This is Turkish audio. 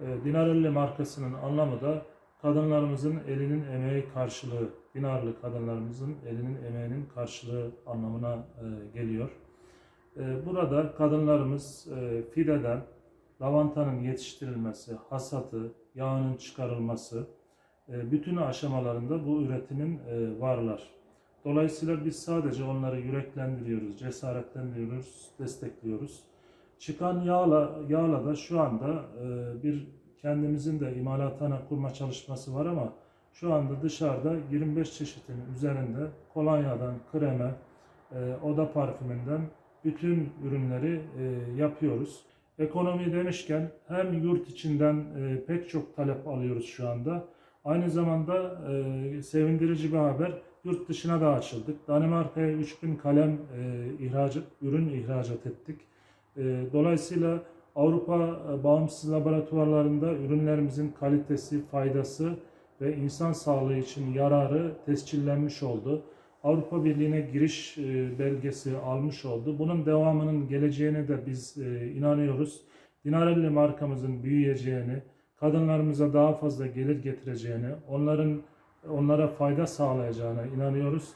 E, Dinarelli markasının anlamı da kadınlarımızın elinin emeği karşılığı, Dinarlı kadınlarımızın elinin emeğinin karşılığı anlamına e, geliyor. E, Burada kadınlarımız e, fideden lavantanın yetiştirilmesi, hasatı, yağının çıkarılması, e, bütün aşamalarında bu üretimin varlar. Dolayısıyla biz sadece onları yüreklendiriyoruz, cesaretlendiriyoruz, destekliyoruz. Çıkan yağla, yağla da şu anda e, bir kendimizin de imalathane kurma çalışması var ama şu anda dışarıda 25 çeşitin üzerinde kolonyadan kreme, e, oda parfümünden bütün ürünleri e, yapıyoruz. Ekonomi demişken hem yurt içinden e, pek çok talep alıyoruz şu anda. Aynı zamanda e, sevindirici bir haber yurt dışına da açıldık. Danimarka'ya 3000 kalem e, ihracat, ürün ihracat ettik. E, dolayısıyla Avrupa e, bağımsız laboratuvarlarında ürünlerimizin kalitesi, faydası ve insan sağlığı için yararı tescillenmiş oldu. Avrupa Birliği'ne giriş e, belgesi almış oldu. Bunun devamının geleceğine de biz e, inanıyoruz. Dinarelli markamızın büyüyeceğini, kadınlarımıza daha fazla gelir getireceğini, onların onlara fayda sağlayacağına inanıyoruz.